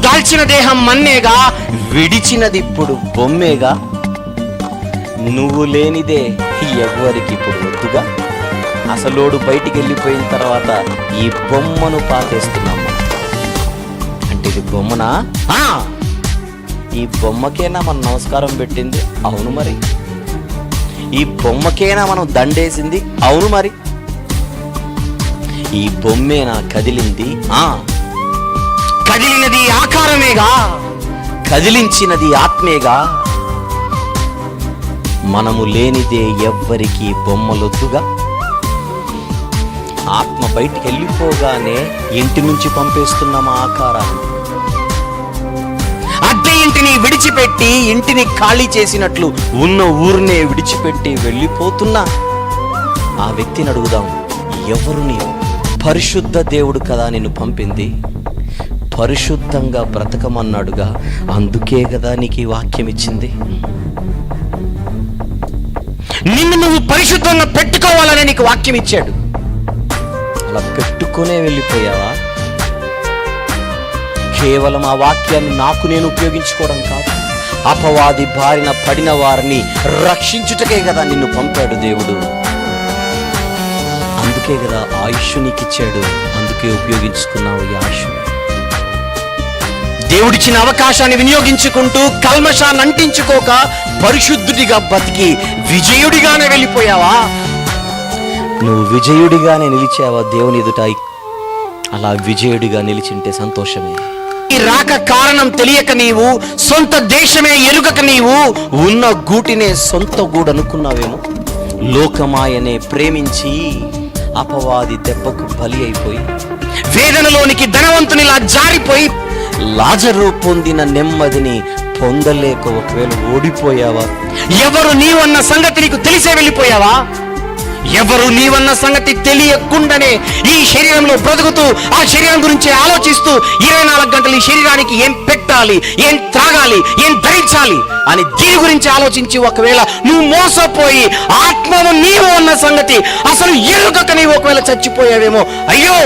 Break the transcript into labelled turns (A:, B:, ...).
A: దాల్చిన దేహం మన్నేగా విడిచినది ఇప్పుడు బొమ్మేగా. నువ్వు లేనిదే ఎవ్వరికి ఇప్పుడు వద్దుగా అసలోడు బయటికి వెళ్ళిపోయిన తర్వాత ఈ బొమ్మను పాతేస్తున్నాము. అంటే ఇది బొమ్మనా? ఆ! ఈ బొమ్మకేనా మనం నమస్కారం పెట్టింది? అవును మరి. ఈ బొమ్మకేనా మనం దండేసింది? అవును మరి. ఈ బొమ్మేనా కదిలింది? ఆ! కదిలినది ఆకారమేగా? కదిలించినది ఆత్మేగా? మనము లేనిదే ఎవ్వరికి బొమ్మలొద్దుగా? ఆత్మ బయటికి వెళ్ళిపోగానే ఇంటి నుంచి పంపేస్తున్నాం ఆ ఆకారాన్ని. అద్దె ఇంటిని విడిచిపెట్టి ఇంటిని ఖాళీ చేసినట్లు ఉన్న ఊరినే విడిచిపెట్టి వెళ్ళిపోతున్నా ఆ వ్యక్తిని అడుగుదాం. ఎవరు నీవు? పరిశుద్ధ దేవుడు కదా నిన్ను పంపింది. పరిశుద్ధంగా బ్రతకమన్నాడుగా. అందుకే కదా నీకు ఈ వాక్యం ఇచ్చింది. నిన్ను నువ్వు పరిశుద్ధంగా పెట్టుకోవాలని నీకు వాక్యం ఇచ్చాడు. అలా పెట్టుకునే వెళ్ళిపోయావా? కేవలం ఆ వాక్యాన్ని నాకు నేను ఉపయోగించుకోవడం కాదు. అపవాది బారిన పడిన వారిని రక్షించుటకే కదా నిన్ను పంపాడు దేవుడు. అందుకే కదా ఆయుష్ నీకు ఇచ్చాడు అందుకే ఉపయోగించుకున్నావు ఈ ఆయుష్ దేవుడిచ్చిన అవకాశాన్ని వినియోగించుకుంటూ కల్మషాన్ని అంటించుకోక పరిశుద్ధుడిగా బతికి విజయుడిగానే వెళ్ళిపోయావా? నువ్వు విజయుడిగానే నిలిచావా దేవుని ఎదుట? అలా విజయుడిగా నిలిచింటే సంతోషమే. ఈ రాక కారణం తెలియక నీవు సొంత దేశమే ఎరుగక నీవు ఉన్న గూటినే సొంత గూడు అనుకున్నావేమో లోకమాయనే ప్రేమించి అపవాది దెబ్బకు బలి అయిపోయి వేదనలోనికి ధనవంతునిలా జారిపోయి లాజరు పొందిన నెమ్మదిని పొందలేక ఒకవేళ ఓడిపోయావా? ఎవరు నీవన్న సంగతి నీకు తెలిసే వెళ్ళిపోయావా? ఎవరు నీవన్న సంగతి తెలియకుండానే ఈ శరీరంలో బ్రతుకుతూ ఆ శరీరం గురించి ఆలోచిస్తూ ఇరవై నాలుగు గంటలు ఈ శరీరానికి ఏం పెట్టాలి ఏం త్రాగాలి ఏం ధరించాలి అని దీని గురించి ఆలోచించి ఒకవేళ నువ్వు మోసపోయి ఆత్మను నీవు అన్న సంగతి అసలు ఎరుగక నీవు ఒకవేళ చచ్చిపోయావేమో అయ్యో!